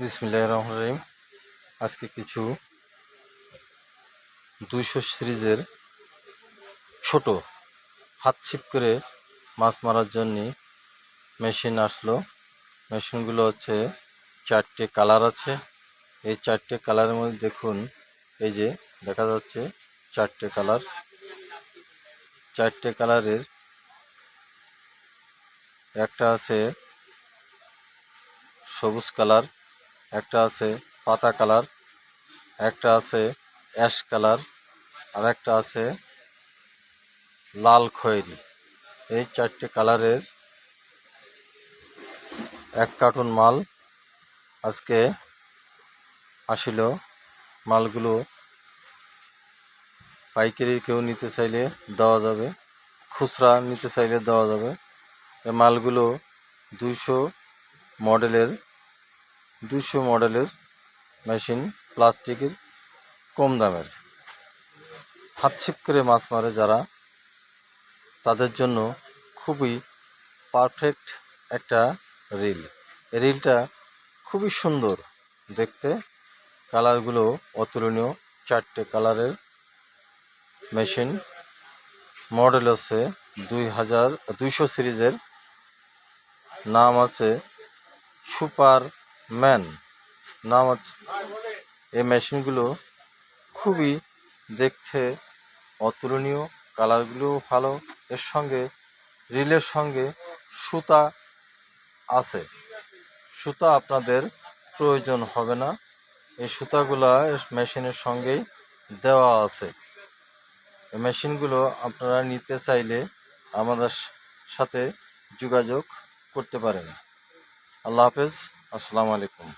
বিসমিল্লাহ রহমান রহিম। আজকে কিছু দুইশো সিরিজের ছোট হাত ছিপ করে মাছ মারার জন্যে মেশিন আসলো। মেশিনগুলো হচ্ছে চারটে কালার আছে। এই চারটে কালারের মধ্যে দেখুন, এই যে দেখা যাচ্ছে চারটে কালার। চারটে কালারের একটা আছে সবুজ কালার একটা আছে পাতা কালার, একটা আছে অ্যাশ কালার, আর একটা আছে লাল খয়েরি। এই চারটে কালারের এক কার্টুন মাল। আজকে আসিল মালগুলো পাইকারি কেউ নিতে চাইলে দেওয়া যাবে, খুচরা নিতে চাইলে দেওয়া যাবে। এই মালগুলো দুইশো মডেলের দুশো মডেলের মেশিন, প্লাস্টিকের কম দামের। হাত ছিপ করে মাছ মারে যারা, তাদের জন্য খুবই পারফেক্ট একটা রিল রিলটা খুবই সুন্দর দেখতে। কালারগুলো অতুলনীয়, চারটে কালারের মেশিন। মডেল আছে দুই হাজার, দুইশো সিরিজের। নাম আছে সুপার ম্যান নাম এই মেশিনগুলো খুবই দেখতে অতুলনীয়, কালারগুলোও ভালো, এর সঙ্গে রিলের সঙ্গে সুতা আছে। সুতা আপনাদের প্রয়োজন হবে না। এই সুতাগুলা মেশিনের সঙ্গেই দেওয়া আছে। মেশিনগুলো আপনারা নিতে চাইলে আমাদের সাথে যোগাযোগ করতে পারেন। আল্লাহ হাফেজ। আসসালামু আলাইকুম।